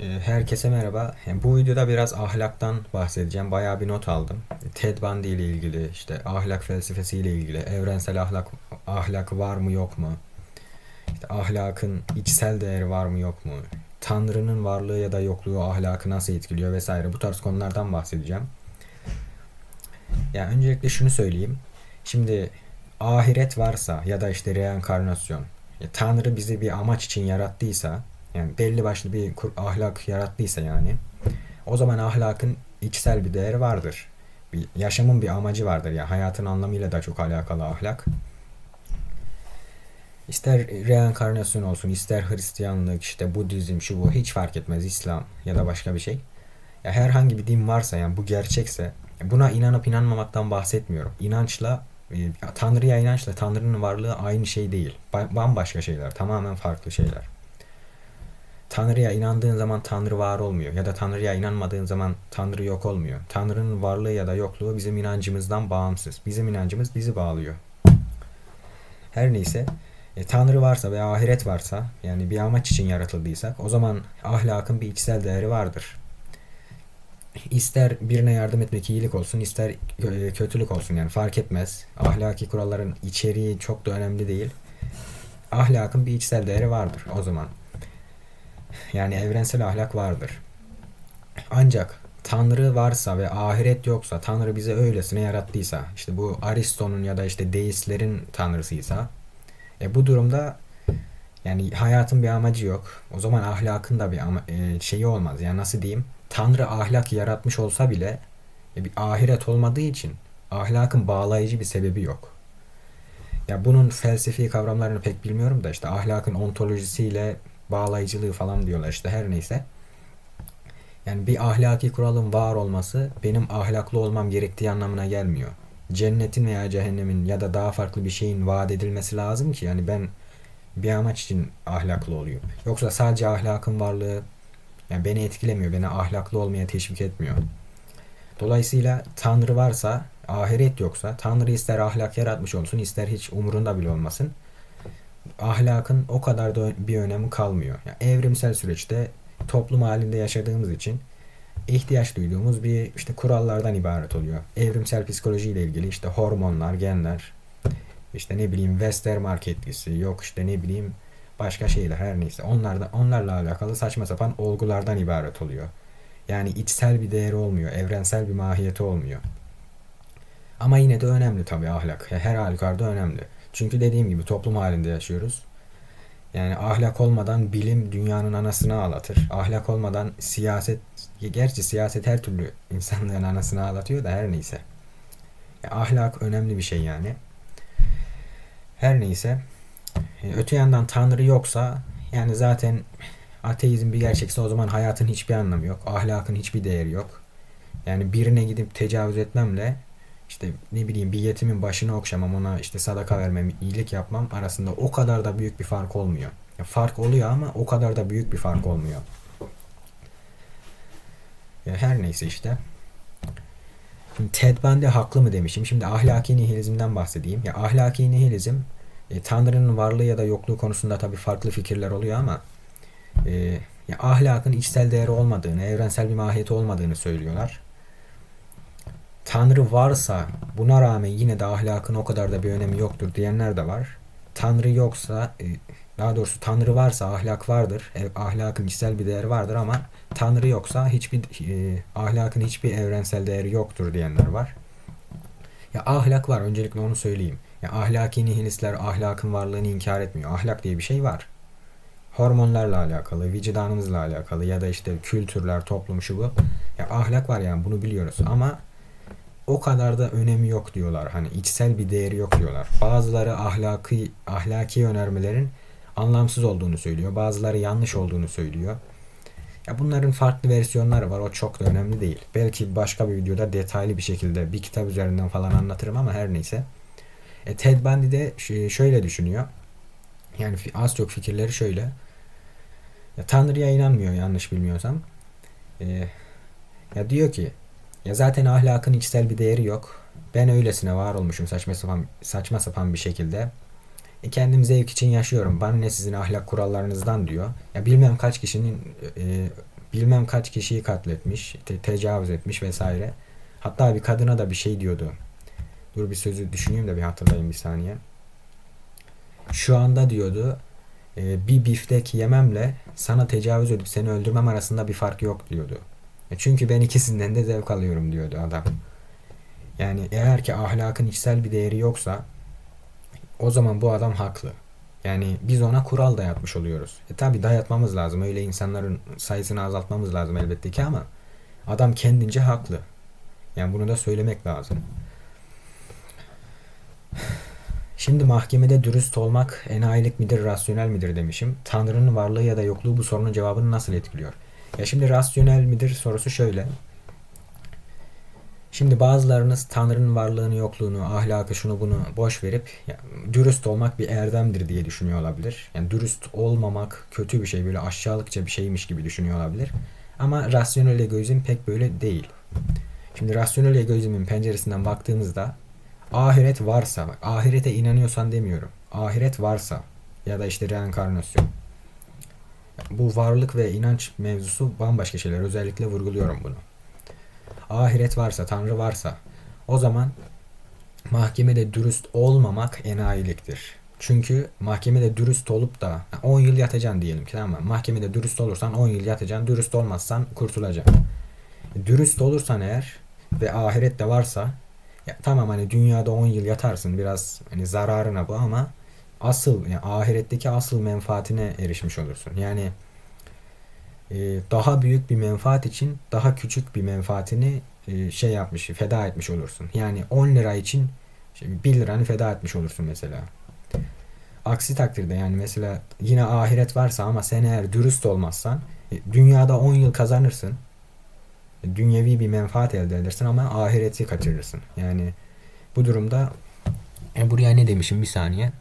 Ee, Herkese merhaba. Bu videoda biraz ahlaktan bahsedeceğim. Bayağı bir not aldım. Ted Bundy ile ilgili, işte ahlak felsefesi ile ilgili, evrensel ahlak ahlak var mı yok mu? İşte ahlakın içsel değeri var mı yok mu? Tanrı'nın varlığı ya da yokluğu ahlakı nasıl etkiliyor vesaire bu tarz konulardan bahsedeceğim. Yani öncelikle şunu söyleyeyim. Şimdi ahiret varsa ya da işte reenkarnasyon, Tanrı bizi bir amaç için yarattıysa, yani belli başlı bir ahlak yarattıysa yani, o zaman ahlakın içsel bir değeri vardır. Bir yaşamın bir amacı vardır ya hayatın anlamıyla da çok alakalı ahlak. İster reenkarnasyon olsun, ister Hristiyanlık, işte Budizm, şu bu hiç fark etmez. İslam ya da başka bir şey. Ya herhangi bir din varsa yani bu gerçekse buna inanıp inanmamaktan bahsetmiyorum. İnançla e, Tanrı'ya inançla Tanrı'nın varlığı aynı şey değil. Ba- Bambaşka şeyler, tamamen farklı şeyler. Tanrı'ya inandığın zaman Tanrı var olmuyor ya da Tanrı'ya inanmadığın zaman Tanrı yok olmuyor. Tanrı'nın varlığı ya da yokluğu bizim inancımızdan bağımsız. Bizim inancımız bizi bağlıyor. Her neyse, e, Tanrı varsa ve ahiret varsa, yani bir amaç için yaratıldıysak, o zaman ahlakın bir içsel değeri vardır. İster birine yardım etmek iyilik olsun, ister e, kötülük olsun yani fark etmez. Ahlaki kuralların içeriği çok da önemli değil. Ahlakın bir içsel değeri vardır o zaman. Yani evrensel ahlak vardır. Ancak Tanrı varsa ve ahiret yoksa, Tanrı bizi öylesine yarattıysa, işte bu Aristo'nun ya da işte deistlerin tanrısıysa, e bu durumda yani hayatın bir amacı yok. O zaman ahlakın da bir ama, e, şeyi olmaz. Yani nasıl diyeyim? Tanrı ahlak yaratmış olsa bile e, bir ahiret olmadığı için ahlakın bağlayıcı bir sebebi yok. Ya bunun felsefi kavramlarını pek bilmiyorum da işte ahlakın ontolojisiyle bağlayıcılığı falan diyorlar işte her neyse. Yani bir ahlaki kuralın var olması benim ahlaklı olmam gerektiği anlamına gelmiyor. Cennetin veya cehennemin ya da daha farklı bir şeyin vaat edilmesi lazım ki yani ben bir amaç için ahlaklı olayım. Yoksa sadece ahlakın varlığı yani beni etkilemiyor, beni ahlaklı olmaya teşvik etmiyor. Dolayısıyla Tanrı varsa, ahiret yoksa, Tanrı ister ahlak yaratmış olsun, ister hiç umurunda bile olmasın. Ahlakın o kadar da bir önemi kalmıyor. Yani evrimsel süreçte toplum halinde yaşadığımız için ihtiyaç duyduğumuz bir işte kurallardan ibaret oluyor. Evrimsel psikoloji ile ilgili işte hormonlar, genler, işte ne bileyim Westermark etkisi, yok işte ne bileyim başka şeyler her neyse. Onlar da onlarla alakalı saçma sapan olgulardan ibaret oluyor. Yani içsel bir değeri olmuyor, evrensel bir mahiyeti olmuyor. Ama yine de önemli tabii ahlak. Her halükarda önemli. Çünkü dediğim gibi toplum halinde yaşıyoruz. Yani ahlak olmadan bilim dünyanın anasını ağlatır. Ahlak olmadan siyaset, gerçi siyaset her türlü insanlığın anasını ağlatıyor da her neyse. Ya ahlak önemli bir şey yani. Her neyse. E, Öte yandan Tanrı yoksa yani zaten ateizm bir gerçekse o zaman hayatın hiçbir anlamı yok. Ahlakın hiçbir değeri yok. Yani birine gidip tecavüz etmemle işte ne bileyim bir yetimin başını okşamam ona işte sadaka vermem, iyilik yapmam arasında o kadar da büyük bir fark olmuyor. Ya fark oluyor ama o kadar da büyük bir fark olmuyor. Ya her neyse işte. Şimdi Ted Bundy haklı mı demişim. Şimdi ahlaki nihilizmden bahsedeyim. Ya ahlaki nihilizm e, Tanrı'nın varlığı ya da yokluğu konusunda tabii farklı fikirler oluyor ama e, ya ahlakın içsel değeri olmadığını, evrensel bir mahiyeti olmadığını söylüyorlar. Tanrı varsa buna rağmen yine de ahlakın o kadar da bir önemi yoktur diyenler de var. Tanrı yoksa e, daha doğrusu Tanrı varsa ahlak vardır. E, ahlakın içsel bir değeri vardır ama Tanrı yoksa hiçbir e, ahlakın hiçbir evrensel değeri yoktur diyenler var. Ya ahlak var öncelikle onu söyleyeyim. Ya ahlaki nihilistler ahlakın varlığını inkar etmiyor. Ahlak diye bir şey var. Hormonlarla alakalı, vicdanımızla alakalı ya da işte kültürler, toplum şu bu. Ya ahlak var yani bunu biliyoruz ama o kadar da önemi yok diyorlar. Hani içsel bir değeri yok diyorlar. Bazıları ahlaki ahlaki önermelerin anlamsız olduğunu söylüyor. Bazıları yanlış olduğunu söylüyor. Ya bunların farklı versiyonları var. O çok da önemli değil. Belki başka bir videoda detaylı bir şekilde bir kitap üzerinden falan anlatırım ama her neyse. E, Ted Bundy de şöyle düşünüyor. Yani az çok fikirleri şöyle. Ya Tanrı'ya inanmıyor yanlış bilmiyorsam. E, ya diyor ki ya zaten ahlakın içsel bir değeri yok. Ben öylesine var olmuşum saçma sapan saçma sapan bir şekilde. E, kendim zevk için yaşıyorum. Bana ne sizin ahlak kurallarınızdan diyor. Ya bilmem kaç kişinin e, bilmem kaç kişiyi katletmiş, te- tecavüz etmiş vesaire. Hatta bir kadına da bir şey diyordu. Dur bir sözü düşüneyim de bir hatırlayayım bir saniye. Şu anda diyordu e, bir biftek yememle sana tecavüz edip seni öldürmem arasında bir fark yok diyordu. E, Çünkü ben ikisinden de zevk alıyorum diyordu adam. Yani eğer ki ahlakın içsel bir değeri yoksa o zaman bu adam haklı. Yani biz ona kural dayatmış oluyoruz. E tabi dayatmamız lazım. Öyle insanların sayısını azaltmamız lazım elbette ki ama adam kendince haklı. Yani bunu da söylemek lazım. Şimdi mahkemede dürüst olmak enayilik midir, rasyonel midir demişim. Tanrı'nın varlığı ya da yokluğu bu sorunun cevabını nasıl etkiliyor? Ya şimdi rasyonel midir sorusu şöyle. Şimdi bazılarınız Tanrı'nın varlığını, yokluğunu, ahlakı, şunu bunu boş verip ya, dürüst olmak bir erdemdir diye düşünüyor olabilir. Yani dürüst olmamak kötü bir şey, böyle aşağılıkça bir şeymiş gibi düşünüyor olabilir. Ama rasyonel egoizm pek böyle değil. Şimdi rasyonel egoizmin penceresinden baktığımızda ahiret varsa, bak ahirete inanıyorsan demiyorum. Ahiret varsa ya da işte reenkarnasyon. Bu varlık ve inanç mevzusu bambaşka şeyler. Özellikle vurguluyorum bunu ahiret varsa, Tanrı varsa o zaman mahkemede dürüst olmamak enayiliktir. Çünkü mahkemede dürüst olup da 10 yıl yatacaksın diyelim ki tamam mı? Mahkemede dürüst olursan 10 yıl yatacaksın. Dürüst olmazsan kurtulacaksın. Dürüst olursan eğer ve ahiret de varsa ya tamam hani dünyada 10 yıl yatarsın biraz hani zararına bu ama asıl yani ahiretteki asıl menfaatine erişmiş olursun. Yani e, daha büyük bir menfaat için daha küçük bir menfaatini e, şey yapmış, feda etmiş olursun. Yani 10 lira için şimdi 1 liranı feda etmiş olursun mesela. Aksi takdirde yani mesela yine ahiret varsa ama sen eğer dürüst olmazsan e, dünyada 10 yıl kazanırsın. E, Dünyevi bir menfaat elde edersin ama ahireti kaçırırsın. Yani bu durumda e, buraya ne demişim bir saniye.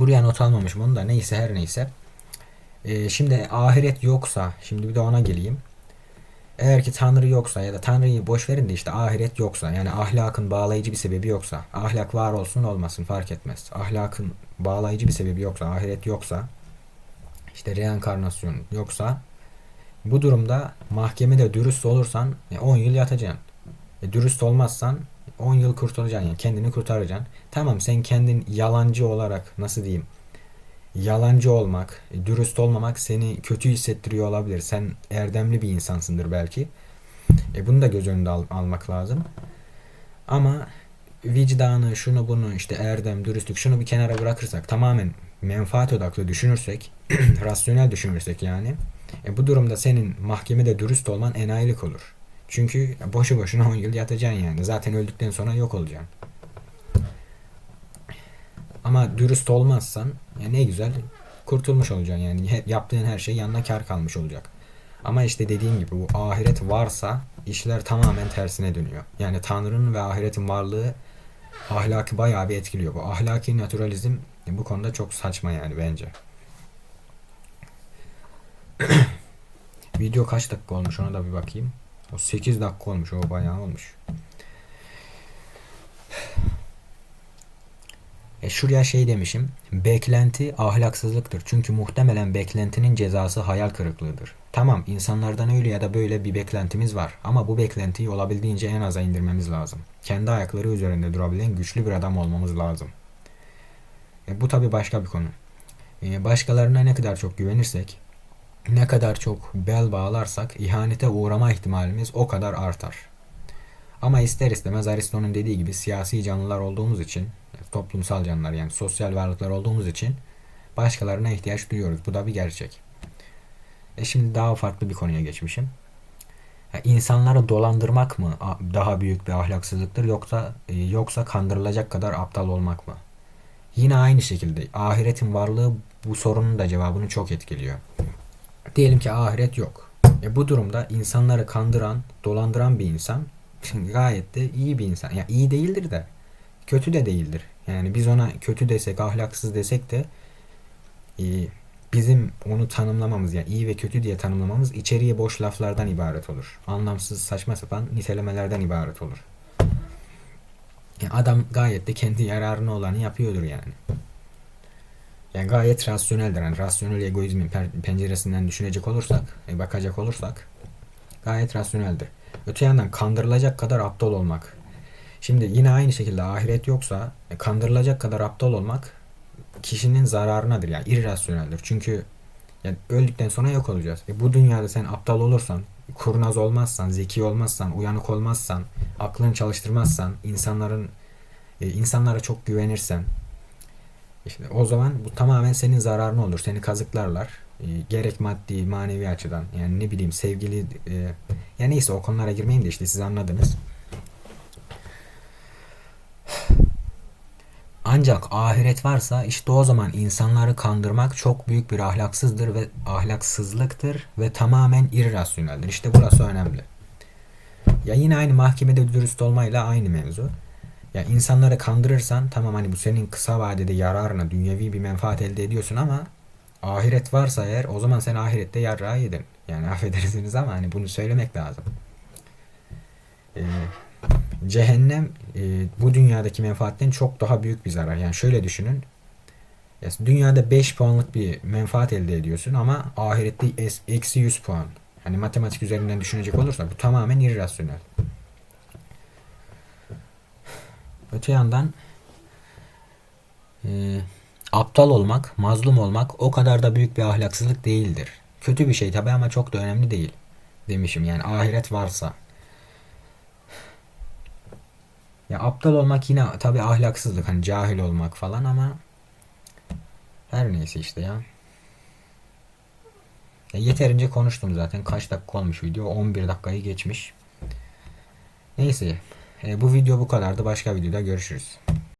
Buraya not almamışım onu da neyse her neyse. Ee, şimdi ahiret yoksa şimdi bir de ona geleyim. Eğer ki Tanrı yoksa ya da Tanrı'yı boş verin de işte ahiret yoksa yani ahlakın bağlayıcı bir sebebi yoksa ahlak var olsun olmasın fark etmez. Ahlakın bağlayıcı bir sebebi yoksa ahiret yoksa işte reenkarnasyon yoksa bu durumda mahkemede dürüst olursan 10 yıl yatacaksın. E, dürüst olmazsan 10 yıl kurtulacaksın yani kendini kurtaracaksın. Tamam sen kendin yalancı olarak nasıl diyeyim yalancı olmak, dürüst olmamak seni kötü hissettiriyor olabilir. Sen erdemli bir insansındır belki. E bunu da göz önünde al- almak lazım. Ama vicdanı, şunu bunu işte erdem, dürüstlük şunu bir kenara bırakırsak tamamen menfaat odaklı düşünürsek, rasyonel düşünürsek yani e bu durumda senin mahkemede dürüst olman enayilik olur. Çünkü boşu boşuna 10 yıl yatacaksın yani. Zaten öldükten sonra yok olacaksın. Ama dürüst olmazsan ya ne güzel kurtulmuş olacaksın yani. Yaptığın her şey yanına kar kalmış olacak. Ama işte dediğim gibi bu ahiret varsa işler tamamen tersine dönüyor. Yani Tanrı'nın ve ahiretin varlığı ahlakı bayağı bir etkiliyor. Bu ahlaki naturalizm bu konuda çok saçma yani bence. Video kaç dakika olmuş ona da bir bakayım. O 8 dakika olmuş o bayağı olmuş. E şuraya şey demişim. Beklenti ahlaksızlıktır. Çünkü muhtemelen beklentinin cezası hayal kırıklığıdır. Tamam insanlardan öyle ya da böyle bir beklentimiz var. Ama bu beklentiyi olabildiğince en aza indirmemiz lazım. Kendi ayakları üzerinde durabilen güçlü bir adam olmamız lazım. E bu tabi başka bir konu. E başkalarına ne kadar çok güvenirsek, ne kadar çok bel bağlarsak ihanete uğrama ihtimalimiz o kadar artar. Ama ister istemez Aristo'nun dediği gibi siyasi canlılar olduğumuz için, toplumsal canlılar yani sosyal varlıklar olduğumuz için başkalarına ihtiyaç duyuyoruz. Bu da bir gerçek. E şimdi daha farklı bir konuya geçmişim. Ya insanları dolandırmak mı daha büyük bir ahlaksızlıktır yoksa e, yoksa kandırılacak kadar aptal olmak mı? Yine aynı şekilde ahiretin varlığı bu sorunun da cevabını çok etkiliyor. Diyelim ki ahiret yok. E bu durumda insanları kandıran, dolandıran bir insan gayet de iyi bir insan. Ya iyi değildir de kötü de değildir. Yani biz ona kötü desek, ahlaksız desek de e, bizim onu tanımlamamız yani iyi ve kötü diye tanımlamamız içeriye boş laflardan ibaret olur. Anlamsız saçma sapan nitelemelerden ibaret olur. Yani adam gayet de kendi yararına olanı yapıyordur yani. Yani gayet rasyoneldir. Yani rasyonel egoizmin penceresinden düşünecek olursak, e, bakacak olursak gayet rasyoneldir. Öte yandan kandırılacak kadar aptal olmak. Şimdi yine aynı şekilde ahiret yoksa e, kandırılacak kadar aptal olmak kişinin zararınadır yani irrasyoneldir. Çünkü yani öldükten sonra yok olacağız. E bu dünyada sen aptal olursan, kurnaz olmazsan, zeki olmazsan, uyanık olmazsan, aklını çalıştırmazsan, insanların e, insanlara çok güvenirsen işte o zaman bu tamamen senin zararına olur. Seni kazıklarlar. E, gerek maddi, manevi açıdan. Yani ne bileyim sevgili e, ya neyse o konulara girmeyin de işte siz anladınız. Ancak ahiret varsa işte o zaman insanları kandırmak çok büyük bir ahlaksızdır ve ahlaksızlıktır ve tamamen irrasyoneldir. İşte burası önemli. Ya yine aynı mahkemede dürüst olmayla aynı mevzu. Ya insanları kandırırsan tamam hani bu senin kısa vadede yararına dünyevi bir menfaat elde ediyorsun ama ahiret varsa eğer o zaman sen ahirette yarrağı yedin. Yani affedersiniz ama hani bunu söylemek lazım. Ee, cehennem e, bu dünyadaki menfaatten çok daha büyük bir zarar. Yani şöyle düşünün. Ya dünyada 5 puanlık bir menfaat elde ediyorsun ama ahirette eksi 100 puan. Hani matematik üzerinden düşünecek olursak bu tamamen irrasyonel. Öte yandan e, aptal olmak, mazlum olmak o kadar da büyük bir ahlaksızlık değildir. Kötü bir şey tabi ama çok da önemli değil demişim. Yani ahiret varsa. Ya aptal olmak yine tabi ahlaksızlık hani cahil olmak falan ama her neyse işte ya. ya. Yeterince konuştum zaten. Kaç dakika olmuş video? 11 dakikayı geçmiş. Neyse. E, bu video bu kadardı. Başka videoda görüşürüz.